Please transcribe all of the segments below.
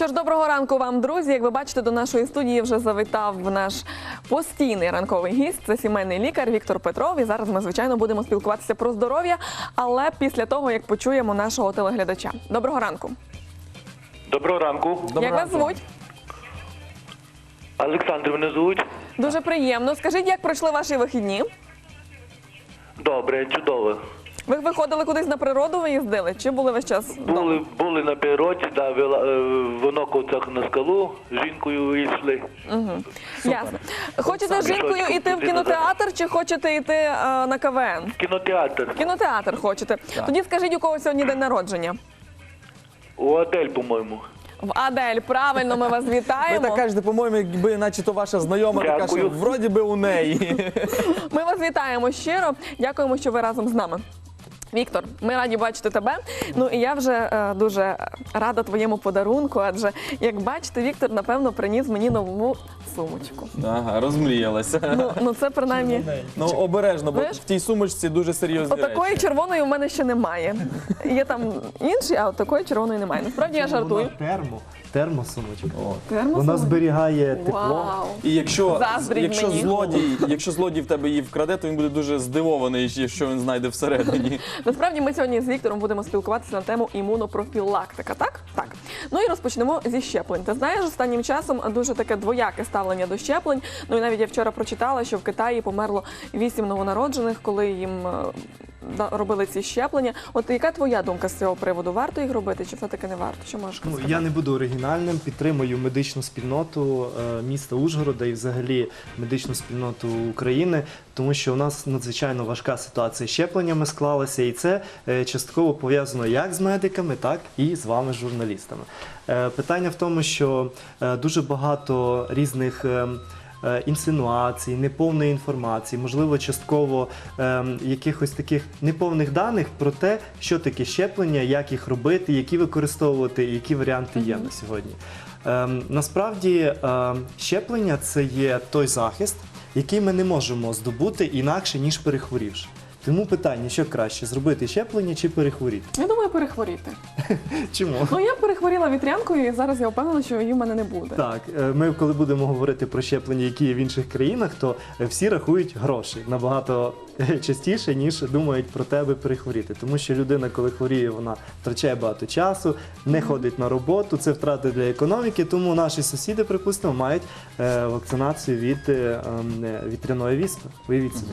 Що ж, доброго ранку вам, друзі. Як ви бачите, до нашої студії вже завітав наш постійний ранковий гість. Це сімейний лікар Віктор Петров. І зараз ми, звичайно, будемо спілкуватися про здоров'я, але після того, як почуємо нашого телеглядача. Доброго ранку. Доброго ранку. як вас звуть? Олександр мене звуть. Дуже приємно. Скажіть, як пройшли ваші вихідні? Добре, чудово. Ви виходили кудись на природу, ви їздили? Чи були весь час? Були, були на природі, да, вела, е, в Оноковцях на скалу, з жінкою вийшли. Ясно. Хочете з жінкою щось йти в кінотеатр, чи хочете йти е, на КВН? Кінотеатр. В Кінотеатр хочете. Тоді скажіть, у кого сьогодні день народження? У Адель, по-моєму. В Адель, правильно, ми вас Ви вітаємо. так кажете, по-моєму, якби наче то ваша знайома, така що Дякую. вроді би у неї. Ми вас вітаємо щиро. Дякуємо, що ви разом з нами. Віктор, ми раді бачити тебе. Ну і я вже е, дуже рада твоєму подарунку, адже як бачите, Віктор напевно приніс мені нову сумочку. Ага, розмріялася. Ну, ну це принаймні Ну обережно, бо Знаєш, в тій сумочці дуже серйозні отакої речі. червоної у мене ще немає. Є там інші, а такої червоної немає. Насправді я жартую. Вона термо, термосумочка. Термосумочка? Вона зберігає тепло. Вау! І якщо, Заздріть якщо мені. злодій, якщо злодій в тебе її вкраде, то він буде дуже здивований, якщо він знайде всередині. Насправді ми сьогодні з Віктором будемо спілкуватися на тему імунопрофілактика, так? Так. Ну і розпочнемо зі щеплень. Ти знаєш, останнім часом дуже таке двояке ставлення до щеплень. Ну і навіть я вчора прочитала, що в Китаї померло вісім новонароджених, коли їм е, робили ці щеплення. От яка твоя думка з цього приводу? Варто їх робити, чи все-таки не варто? Що можеш Ну, сказати? я не буду оригінальним, підтримую медичну спільноту е, міста Ужгорода і взагалі медичну спільноту України, тому що у нас надзвичайно важка ситуація з щепленнями склалася, і це е, частково пов'язано як з медиками, так і з вами, журналістами. Е, Питання в тому, що дуже багато різних. Е, Інсинуацій, неповної інформації, можливо, частково ем, якихось таких неповних даних про те, що таке щеплення, як їх робити, які використовувати, які варіанти є на сьогодні. Ем, насправді, ем, щеплення це є той захист, який ми не можемо здобути інакше, ніж перехворівши. Тому питання, що краще зробити щеплення чи перехворіти? Я думаю, перехворіти. Чому? Ну я перехворіла вітрянкою, і зараз я впевнена, що її в мене не буде. Так, е, ми коли будемо говорити про щеплення, які є в інших країнах, то е, всі рахують гроші набагато е, частіше, ніж думають про тебе перехворіти. Тому що людина, коли хворіє, вона втрачає багато часу, не ходить на роботу, це втрати для економіки. Тому наші сусіди, припустимо, мають е, вакцинацію від е, ем, е, вітряної віспи. Уявіть собі.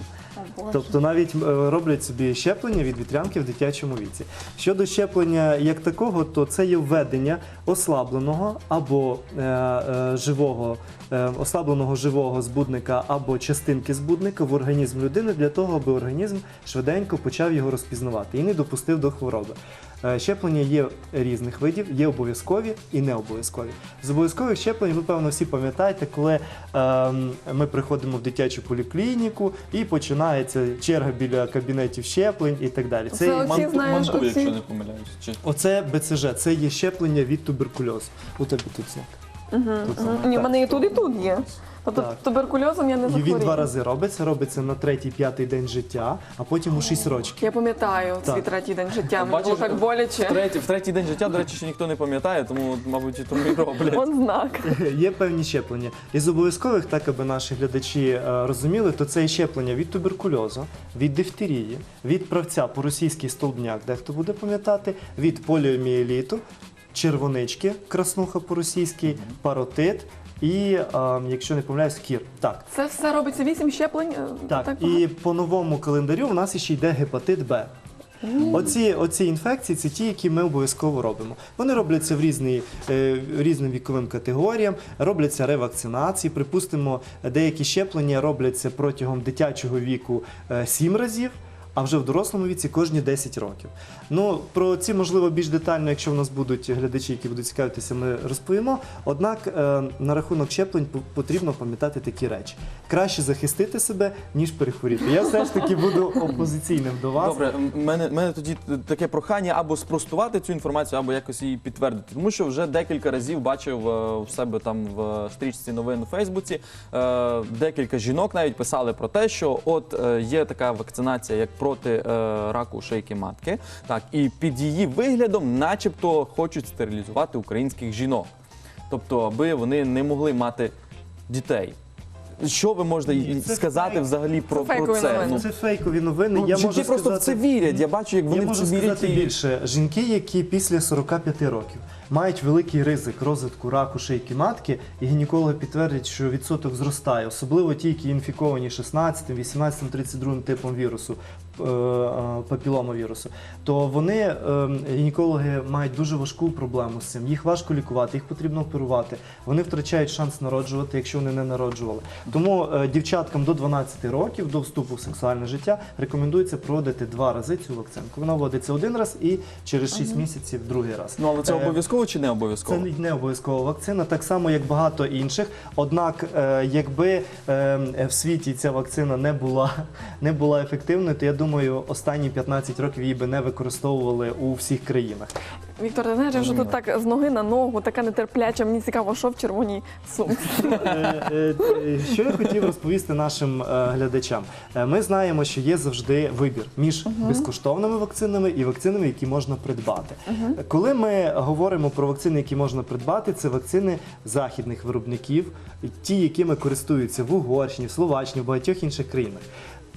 Тобто навіть е, роблять собі щеплення від вітрянки в дитячому віці. Щодо щеплення як такого, то це є введення ослабленого або е, е, живого, е, ослабленого живого збудника або частинки збудника в організм людини для того, аби організм швиденько почав його розпізнавати і не допустив до хвороби. Е, Щеплення є різних видів, є обов'язкові і не обов'язкові. З обов'язкових щеплень, ви певно всі пам'ятаєте, коли ем, ми приходимо в дитячу поліклініку і починається черга біля кабінетів щеплень і так далі. Це є- Всі Манту, знаєш, манту, якщо не помиляюсь. Чи... Оце БЦЖ, це є щеплення від туберкульозу. У тебе тут знак. Мгм. знак. Ні, в мене і тут, і тут є. Тобто Так. туберкульозом я не І захворію. він два рази робиться, робиться на третій, п'ятий день життя, а потім у шість років. Я пам'ятаю свій Так. третій день життя. Мені Бачиш, було так В боляче. третій, в третій день життя, до речі, ще ніхто не пам'ятає, тому, от, мабуть, і тому і роблять. Он знак. Є певні щеплення. Із обов'язкових, так аби наші глядачі е, розуміли, то це є щеплення від туберкульозу, від дифтерії, від правця по російський столбняк, дехто буде пам'ятати, від поліомієліту, червонички, краснуха по російськи паротит і, е, якщо не помиляюсь, кір. Так. Це все робиться вісім щеплень. е, Так, багато? і по новому календарю в нас ще йде гепатит Б. Оці, оці інфекції це ті, які ми обов'язково робимо. Вони робляться в різні, е, різним віковим категоріям, робляться ревакцинації. Припустимо, деякі щеплення робляться протягом дитячого віку 7 разів. А вже в дорослому віці кожні 10 років. Ну про ці можливо більш детально, якщо в нас будуть глядачі, які будуть цікавитися, ми розповімо. Однак е, на рахунок щеплень потрібно пам'ятати такі речі: краще захистити себе ніж перехворіти. Я все ж таки буду опозиційним до вас. Добре, мене, мене тоді таке прохання або спростувати цю інформацію, або якось її підтвердити. Тому що вже декілька разів бачив е, у себе там в стрічці новин у Фейсбуці. е, Декілька жінок навіть писали про те, що от е, є така вакцинація, як проти е, раку шийки матки. Так, і під її виглядом, начебто, хочуть стерилізувати українських жінок. тобто аби вони не могли мати дітей. Що ви можете Ні, це сказати фейк. взагалі про, Це про це? новини. Ну, Це фейкові новини. ну, я жінки можу просто в це вірять. Я бачу, як вони я в це вірять. сказати і- більше. Жінки, які після 45 років мають великий ризик розвитку раку шийки матки, і гінекологи підтвердять, що відсоток зростає, особливо ті, які інфіковані 16, 18, 32 типом вірусу. Е, е, то вони е, гінекологи мають дуже важку проблему з цим. Їх важко лікувати, їх потрібно оперувати. Вони втрачають шанс народжувати, якщо вони не народжували. Тому дівчаткам до 12 років до вступу в сексуальне життя рекомендується проводити два рази цю вакцинку. Вона вводиться один раз і через 6 місяців другий раз. Ну але це обов'язково чи не обов'язково? це не обов'язкова вакцина, так само як багато інших. Однак, якби в світі ця вакцина не була, не була ефективною, то я думаю, останні 15 років її би не використовували у всіх країнах. Віктор, ти знаєш, я вже тут так з ноги на ногу, така нетерпляча. Мені цікаво, що в червоній сумці. Е, е, е, Що я хотів розповісти нашим глядачам? Ми знаємо, що є завжди вибір між безкоштовними вакцинами і вакцинами, які можна придбати. Коли ми говоримо про вакцини, які можна придбати, це вакцини західних виробників, ті, якими користуються в Угорщині, в Словаччині, в багатьох інших країнах.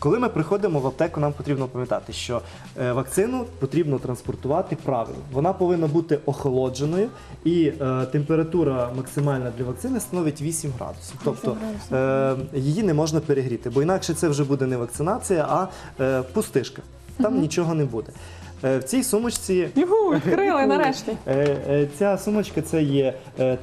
Коли ми приходимо в аптеку, нам потрібно пам'ятати, що е, вакцину потрібно транспортувати правильно. Вона повинна бути охолодженою, і е, температура максимальна для вакцини становить 8 градусів. Тобто е, її не можна перегріти, бо інакше це вже буде не вакцинація, а е, пустишка. Там нічого не буде. Е, в цій сумочці Югу, відкрили нарешті. Е, е, Ця сумочка це є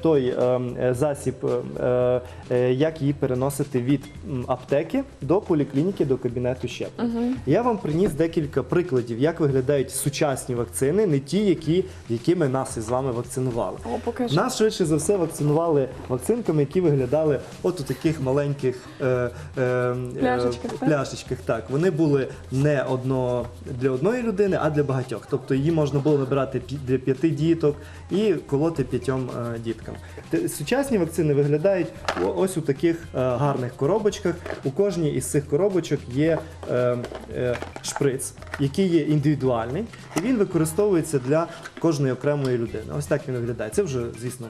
той е, е, засіб, е, е, як її переносити від аптеки до поліклініки, до кабінету щеплень. Я вам приніс декілька прикладів, як виглядають сучасні вакцини, не ті, які, якими нас із вами вакцинували. О, покажи. Нас швидше за все вакцинували вакцинками, які виглядали от у таких маленьких е, е, е, Пляшечках, так? пляшечках. Так, вони були не одно для одної людини, а для багатьох. Тобто її можна було набирати для п'яти діток і колоти п'ятьом е, діткам. Сучасні вакцини виглядають ось у таких е, гарних коробочках. У кожній із цих коробочок є е, шприц, який є індивідуальний, і він використовується для кожної окремої людини. Ось так він виглядає. Це вже, звісно.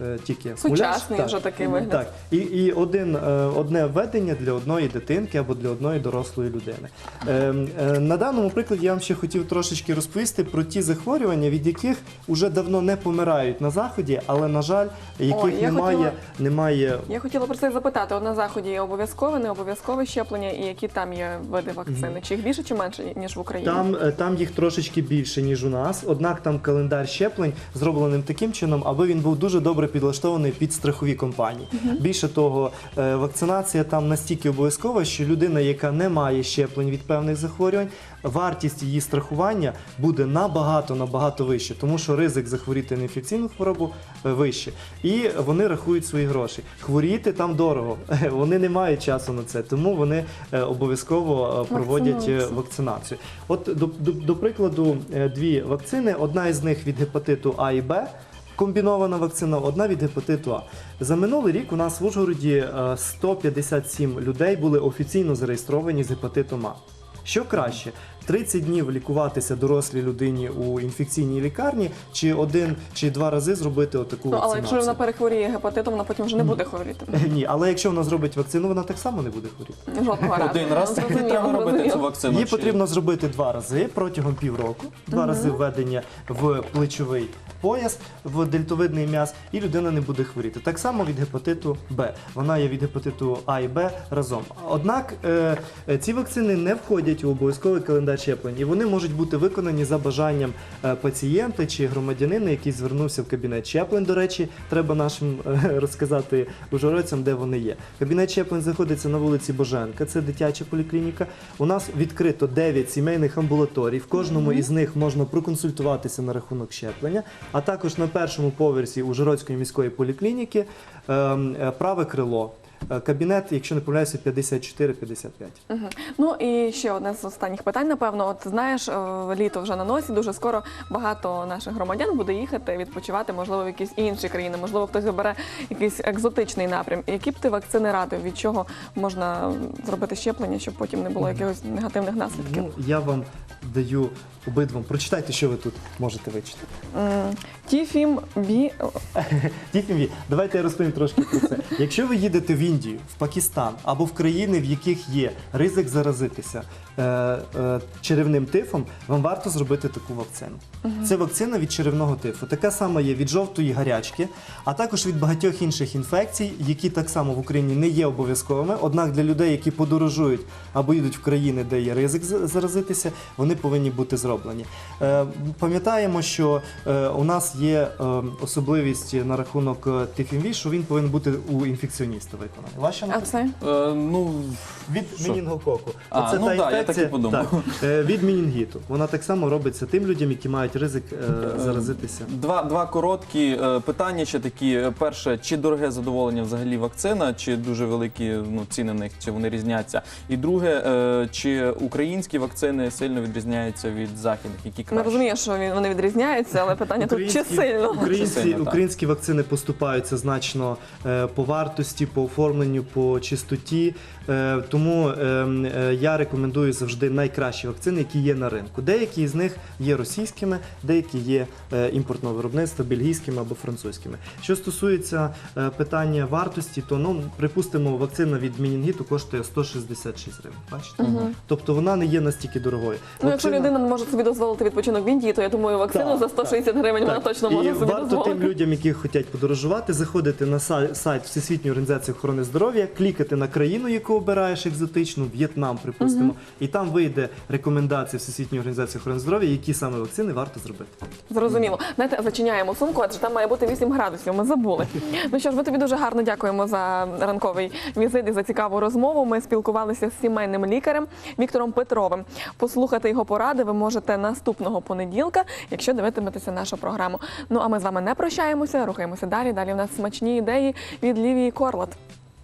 Е, Тільки Сучасний муляж. вже такий вигляд. Так, і, і один, е, одне введення для одної дитинки або для одної дорослої людини. Е, е, на даному прикладі я вам ще хотів трошечки розповісти про ті захворювання, від яких уже давно не помирають на заході, але на жаль, яких Ой, я немає, хотіла- немає Я хотіла про це запитати. От на заході є обов'язкове, не обов'язкове щеплення, і які там є види вакцини? Чи їх більше, чи менше ніж в Україні? Там, е, там їх трошечки більше, ніж у нас. Однак там календар щеплень зроблений таким чином, аби він був дуже добре підлаштований під страхові компанії. Більше того, е, вакцинація там настільки обов'язкова, що людина, яка не має щеплень від певних захворювань, вартість її страхування буде набагато набагато вище, тому що ризик захворіти на інфекційну хворобу е, вище. І вони рахують свої гроші. Хворіти там дорого. Вони не мають часу на це, тому вони е, обов'язково е, проводять е, вакцинацію. От до, до, до прикладу, е, дві вакцини: одна із них від гепатиту А і Б. Комбінована вакцина, одна від гепатиту А. За минулий рік у нас в Ужгороді е, 157 людей були офіційно зареєстровані з гепатитом А. Що краще, 30 днів лікуватися дорослій людині у інфекційній лікарні, чи один чи два рази зробити отаку Ну, але якщо вона перехворіє гепатитом, вона потім вже не буде хворіти. Ні, але якщо вона зробить вакцину, вона так само не буде хворіти. Жодного разу. Один раз Ну, треба робити цю вакцину. Її чи- потрібно зробити два рази протягом півроку. Два рази введення в плечовий пояс, в дельтовидний м'яз, і людина не буде хворіти. Так само від гепатиту Б. Вона є від гепатиту А і Б разом. Однак е, е, ці вакцини не входять у обов'язковий календар щеплень, і вони можуть бути виконані за бажанням е, пацієнта чи громадянина, який звернувся в кабінет щеплень. До речі, треба нашим розказати ужгородцям, де вони є. Кабінет щеплень знаходиться на вулиці Боженка, це дитяча поліклініка. У нас відкрито 9 сімейних амбулаторій. В кожному із них можна проконсультуватися на рахунок щеплення. А також на першому поверсі Ужгородської міської поліклініки ем, е, праве крило. Е, Кабінет, якщо не помиляюся, 54-55. Мгм. Ну і ще одне з останніх питань. Напевно, от знаєш, е, літо вже на носі. Дуже скоро багато наших громадян буде їхати відпочивати, можливо, в якісь інші країни. Можливо, хтось обере якийсь екзотичний напрям. Які б ти вакцини радив? Від чого можна зробити щеплення, щоб потім не було якихось негативних наслідків? Ну, я вам даю обидвом. Прочитайте, що ви тут можете вичитати. М, Тіфім бі давайте я розповім трошки про це. Якщо ви їдете в Індію, в Пакистан або в країни, в яких є ризик заразитися е, е, черевним тифом, вам варто зробити таку вакцину. Це вакцина від черевного тифу. Така сама є від жовтої гарячки, а також від багатьох інших інфекцій, які так само в Україні не є обов'язковими. Однак для людей, які подорожують або їдуть в країни, де є ризик заразитися, вони повинні бути зроблені. Е, Пам'ятаємо, що е, у нас є е, особливість на рахунок е, тифінві, що він повинен бути у інфекціоніста виконаний. Ваша а це Е, ну, від Що? мінінгококу. А, Оце ну та да, я так і подумав. так, е, від мінінгіту. Вона так само робиться тим людям, які мають ризик е, заразитися. Два, два короткі е, питання ще такі. Перше, чи дороге задоволення взагалі вакцина, чи дуже великі ну, ціни на них, чи вони різняться? І друге, е, чи українські вакцини сильно відрізняються від західних, які ми краще? розуміємо, що він- вони відрізняються, але питання тут чи сильно? Українські, Чи сильно, так. українські вакцини поступаються значно е, по вартості, по оформленню, по чистоті. Е, тому е, е, я рекомендую завжди найкращі вакцини, які є на ринку. Деякі з них є російськими, деякі є е, імпортного виробництва, бельгійськими або французькими. Що стосується е, питання вартості, то ну припустимо, вакцина від Мінінгіту коштує 166 гривень. Бачите? Тобто вона не є настільки дорогою. Ну, якщо Вакцина- людина не може собі дозволити відпочинок в Індії, то я думаю, вакцину Так, за 160 гривень вона Так. точно і може собі варто дозволити. тим людям, які хочуть подорожувати, заходити на сайт Всесвітньої організації охорони здоров'я, клікати на країну, яку обираєш екзотичну, В'єтнам, припустимо, і там вийде рекомендація Всесвітньої організації охорони здоров'я, які саме вакцини варто зробити. Зрозуміло. Знаєте, зачиняємо сумку, адже там має бути 8 градусів. Ми забули. Ну що ж, ми тобі дуже гарно дякуємо за ранковий візит і за цікаву розмову. Ми спілкувалися з сімейним лікарем Віктором Петровим. Послухати його поради ви можете наступного понеділка, якщо дивитиметеся нашу програму. Ну а ми з вами не прощаємося, рухаємося далі. Далі в нас смачні ідеї від Лівії Корлат.